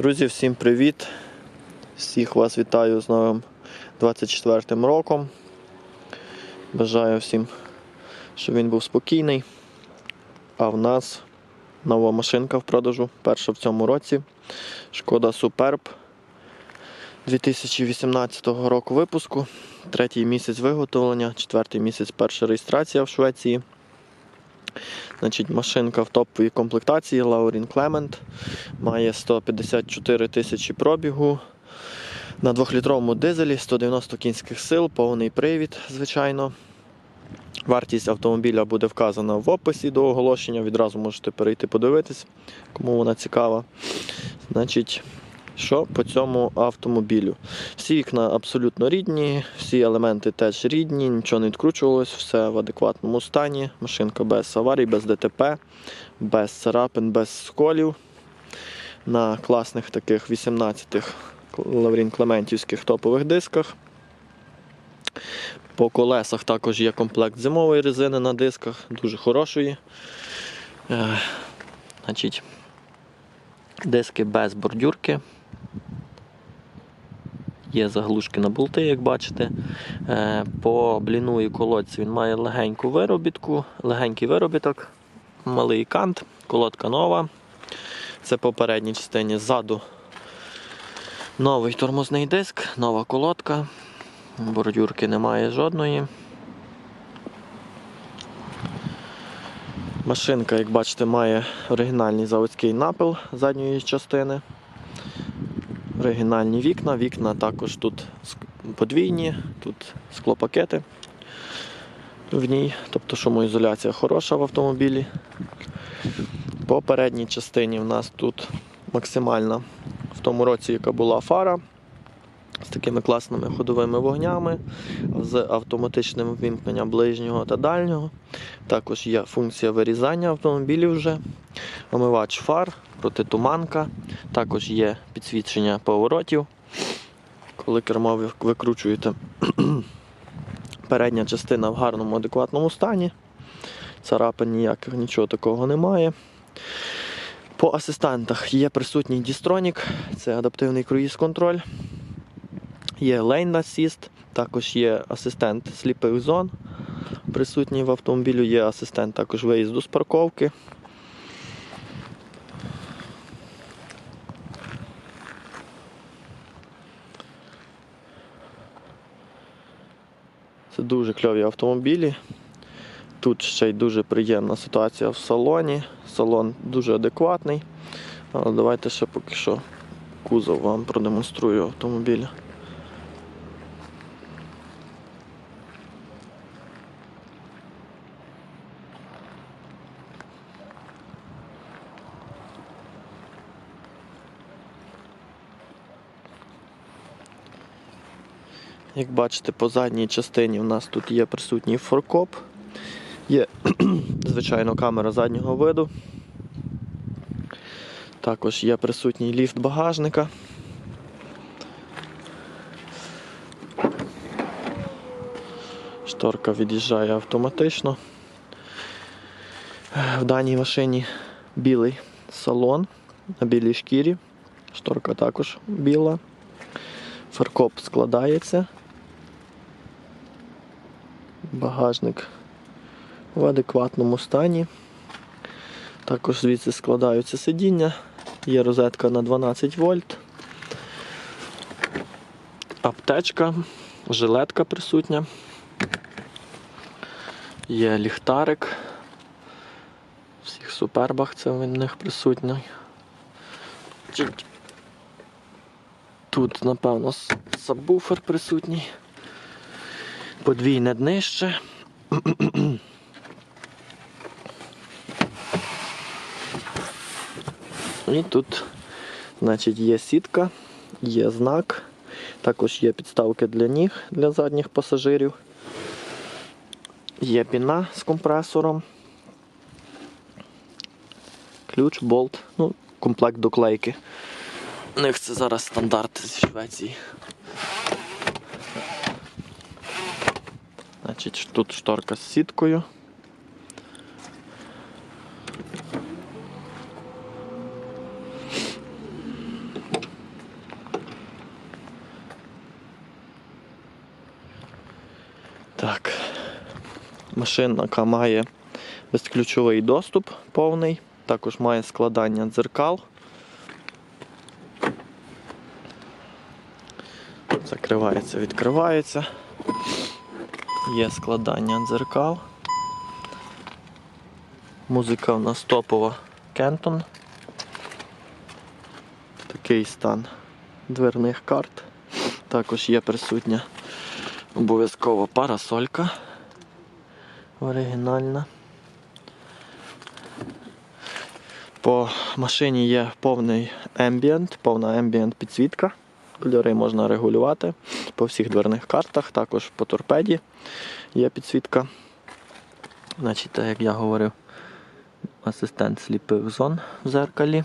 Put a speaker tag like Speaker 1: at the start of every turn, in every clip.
Speaker 1: Друзі, всім привіт! Всіх вас вітаю з новим 24 м роком. Бажаю всім, щоб він був спокійний. А в нас нова машинка в продажу, перша в цьому році. Шкода Superb 2018 року випуску. Третій місяць виготовлення, четвертий місяць перша реєстрація в Швеції. Значить, машинка в топовій комплектації Laurin Clement. Має 154 тисячі пробігу. На 2-літровому дизелі 190 кінських сил, повний привід, звичайно. Вартість автомобіля буде вказана в описі до оголошення. Відразу можете перейти подивитись, кому вона цікава. Значить, що по цьому автомобілю? Всі вікна абсолютно рідні, всі елементи теж рідні, нічого не відкручувалось, все в адекватному стані. Машинка без аварій, без ДТП, без царапин, без сколів. На класних таких 18-х Лаврін Клементівських топових дисках. По колесах також є комплект зимової резини на дисках, дуже хорошої. Е, значить, диски без бордюрки. Є заглушки на болти, як бачите. Е, По бліну і колодці він має легеньку виробітку, легенький виробіток, малий кант, колодка нова. Це по передній частині ззаду новий тормозний диск, нова колодка. Бордюрки немає жодної. Машинка, як бачите, має оригінальний заводський напил задньої частини. Оригінальні вікна. Вікна також тут подвійні, тут склопакети в ній, тобто шумоізоляція хороша в автомобілі. По передній частині в нас тут максимальна в тому році, яка була фара з такими класними ходовими вогнями, з автоматичним вимкненням ближнього та дальнього. Також є функція вирізання автомобілів вже, омивач фар, протитуманка, також є підсвічення поворотів. Коли кермо ви викручуєте, передня частина в гарному адекватному стані. Царапин ніяких нічого такого немає. По асистентах є присутній Дістронік, це адаптивний круїз-контроль. Є Lane Assist, також є асистент сліпих зон. Присутній в автомобілі є асистент також виїзду з парковки. Це дуже кльові автомобілі. Тут ще й дуже приємна ситуація в салоні. Салон дуже адекватний. Але давайте ще поки що кузов вам продемонструю автомобіля. Як бачите, по задній частині у нас тут є присутній форкоп, є, звичайно, камера заднього виду. Також є присутній ліфт багажника. Шторка від'їжджає автоматично. В даній машині білий салон на білій шкірі. Шторка також біла. Фаркоп складається. Багажник в адекватному стані. Також звідси складаються сидіння. Є розетка на 12 вольт. Аптечка, жилетка присутня. Є ліхтарик. В всіх супербах це в них присутній. Тут, напевно, сабвуфер присутній. Подвійне днище. І тут, значить, є сітка, є знак, також є підставки для ніг для задніх пасажирів. Є піна з компресором. Ключ, болт, ну, комплект доклейки. У них це зараз стандарт зі Швеції. Значить, тут шторка з сіткою. Так, машинка має безключовий доступ повний, також має складання дзеркал. Закривається, відкривається. Є складання дзеркал. Музика в нас топова Кентон. Такий стан дверних карт. Також є присутня обов'язково парасолька оригінальна. По машині є повний ембієнт, повна ембієнт підсвітка. Кольори можна регулювати по всіх дверних картах, також по торпеді є підсвітка. Значить, так як я говорив, асистент сліпих зон в зеркалі.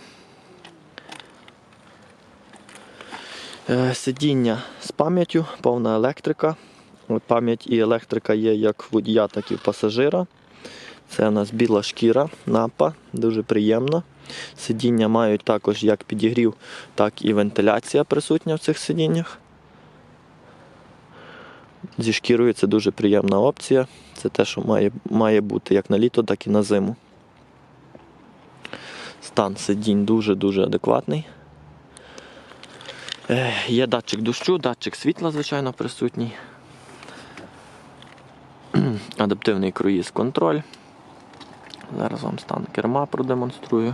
Speaker 1: Е, Сидіння з пам'яттю, повна електрика. Пам'ять і електрика є як в водія, так і в пасажира. Це у нас біла шкіра, напа, дуже приємно. Сидіння мають також як підігрів, так і вентиляція присутня в цих сидіннях. Зі шкірою це дуже приємна опція. Це те, що має, має бути як на літо, так і на зиму. Стан сидінь дуже-дуже адекватний. Е, Є датчик дощу, датчик світла, звичайно, присутній. Адаптивний круїз контроль. Зараз вам стан керма продемонструю.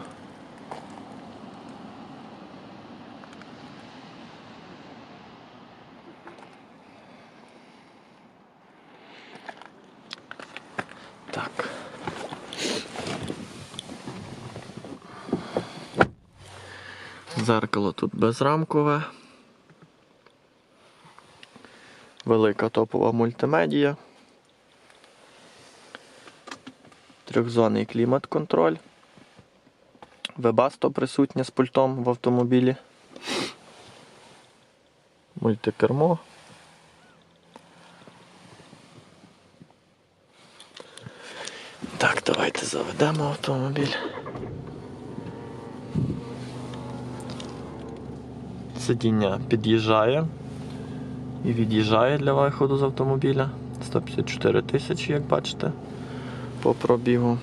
Speaker 1: Так. Зеркало тут безрамкове. Велика топова мультимедія. Трьохзонний клімат-контроль. Вебасто присутнє з пультом в автомобілі. Мультикермо. Так, давайте заведемо автомобіль. Сидіння під'їжджає і від'їжджає для виходу з автомобіля. 154 тисячі, як бачите по пробігу.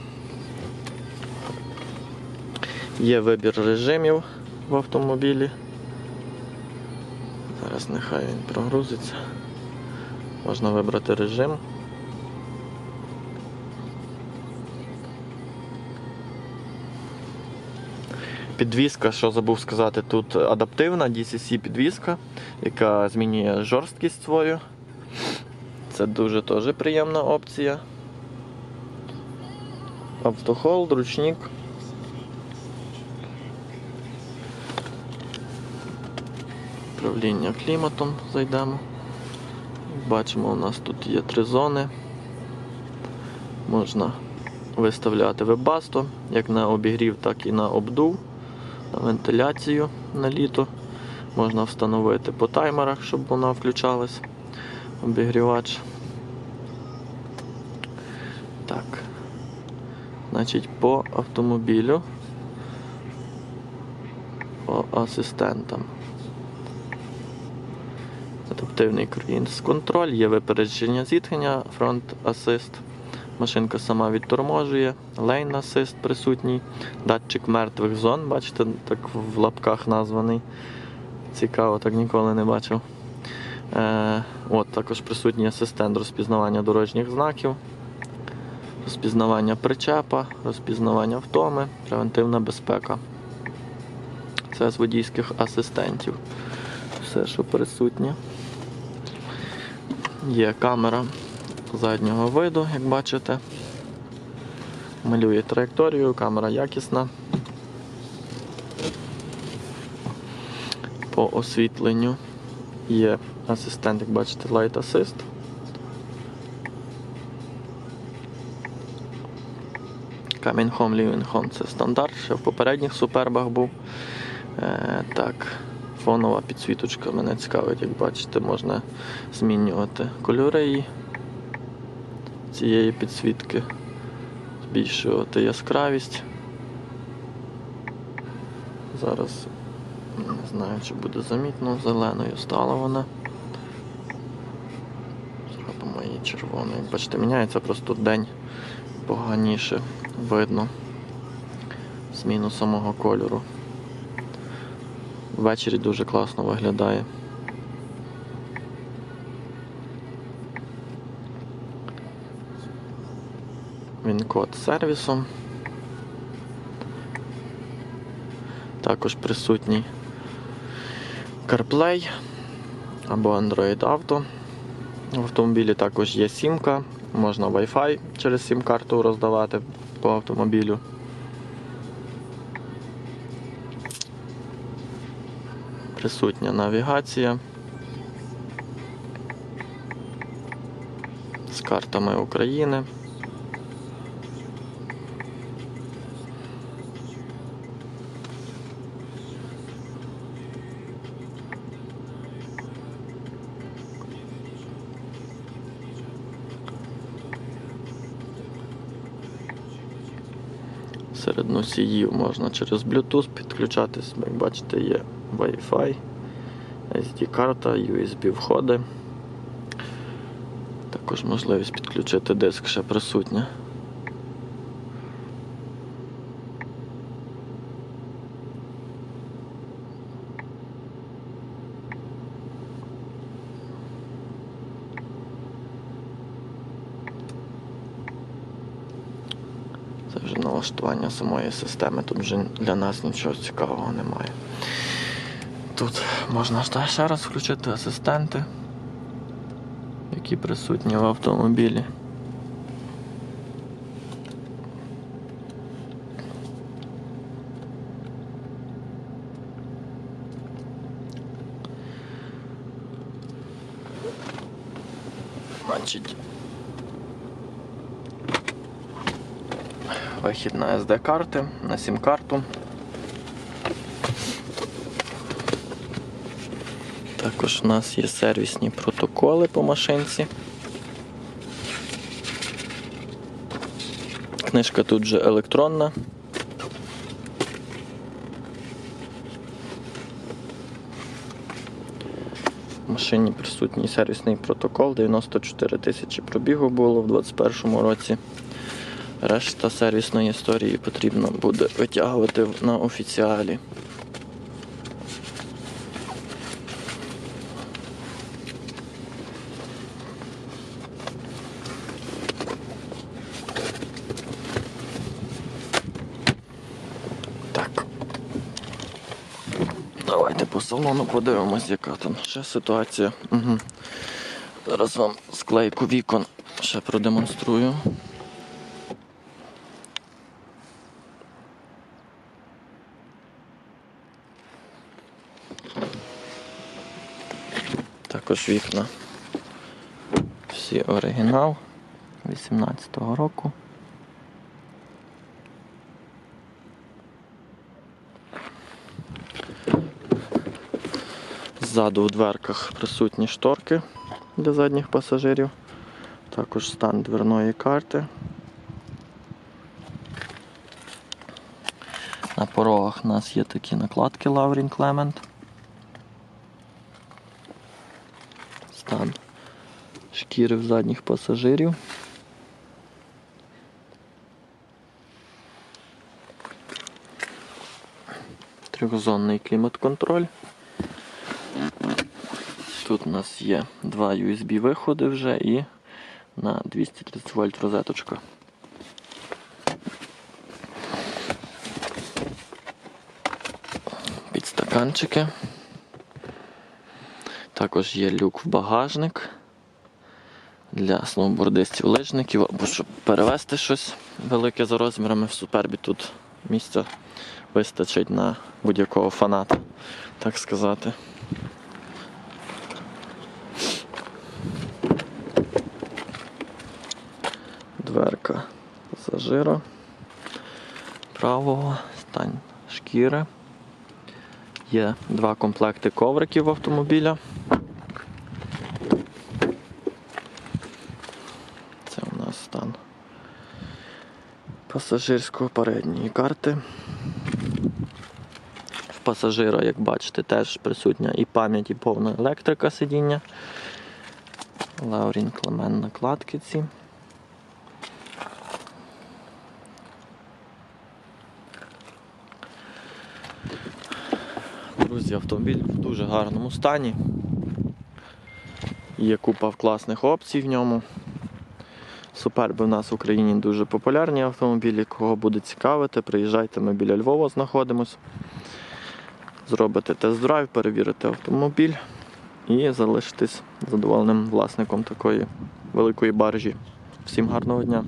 Speaker 1: Є вибір режимів в автомобілі. Зараз нехай він прогрузиться. Можна вибрати режим. Підвізка, що забув сказати, тут адаптивна DCC підвізка, яка змінює жорсткість свою. Це дуже теж приємна опція. Автохолд, ручник. Управління кліматом зайдемо. Бачимо, у нас тут є три зони. Можна виставляти вебасто, як на обігрів, так і на обдув, вентиляцію на літо. Можна встановити по таймерах, щоб вона включалась, обігрівач. Так. Значить, по автомобілю, по асистентам. Адаптивний круїз контроль, є випередження зіткнення, фронт асист. Машинка сама відторможує, лейн асист присутній, датчик мертвих зон, бачите, так в лапках названий. Цікаво, так ніколи не бачив. Е, от, Також присутній асистент розпізнавання дорожніх знаків розпізнавання причепа, розпізнавання втоми, превентивна безпека. Це з водійських асистентів. Все, що присутнє. Є камера заднього виду, як бачите. Малює траєкторію, камера якісна. По освітленню є асистент, як бачите, Light Assist. Coming Home, Living Home це стандарт, ще в попередніх супербах був. Е, так, фонова підсвіточка мене цікавить, як бачите, можна змінювати кольори її цієї підсвітки, збільшувати яскравість. Зараз не знаю, чи буде замітно, зеленою стала вона. Зробимо її. Як Бачите, міняється просто день поганіше видно зміну самого кольору. Ввечері дуже класно виглядає. Він код сервісом. Також присутній CarPlay або Android Auto. В автомобілі також є сімка, можна Wi-Fi через сім-карту роздавати по автомобілю. Присутня навігація з картами України. Носіїв можна через Bluetooth підключатись, як бачите, є Wi-Fi, SD-карта, USB входи. Також можливість підключити диск ще присутня. Це вже налаштування самої системи. Тут вже для нас нічого цікавого немає. Тут можна ще- раз включити асистенти, які присутні в автомобілі. Значить, вихід на SD-карти, на сім-карту. Також у нас є сервісні протоколи по машинці. Книжка тут же електронна. В машині присутній сервісний протокол, 94 тисячі пробігу було в 2021 році. Решта сервісної історії потрібно буде витягувати на офіціалі. Так. Давайте по салону подивимось, яка там ще ситуація. Угу. Зараз вам склейку вікон ще продемонструю. Також вікна. Всі оригінал 18-го року. Ззаду у дверках присутні шторки для задніх пасажирів. Також стан дверної карти. На порогах у нас є такі накладки Laurin Clement. Шкіри в задніх пасажирів. Трьохзонний клімат-контроль. Тут у нас є два USB виходи вже і на 230 вольт розеточка. Підстаканчики. Також є люк в багажник для сноубордистів лижників або щоб перевезти щось велике за розмірами в супербі. Тут місця вистачить на будь-якого фаната, так сказати. Дверка пасажира правого, стань шкіри. Є два комплекти ковриків автомобіля. Це у нас стан пасажирської передньої карти. В пасажира, як бачите, теж присутня і пам'ять, і повна електрика сидіння. Лаурін Клемен накладки ці. Друзі, автомобіль в дуже гарному стані. Є купа класних опцій в ньому. Суперби в нас в Україні дуже популярні автомобілі. Кого буде цікавити, приїжджайте, ми біля Львова знаходимось. Зробите тест-драйв, перевірите автомобіль і залишитесь задоволеним власником такої великої баржі. Всім гарного дня!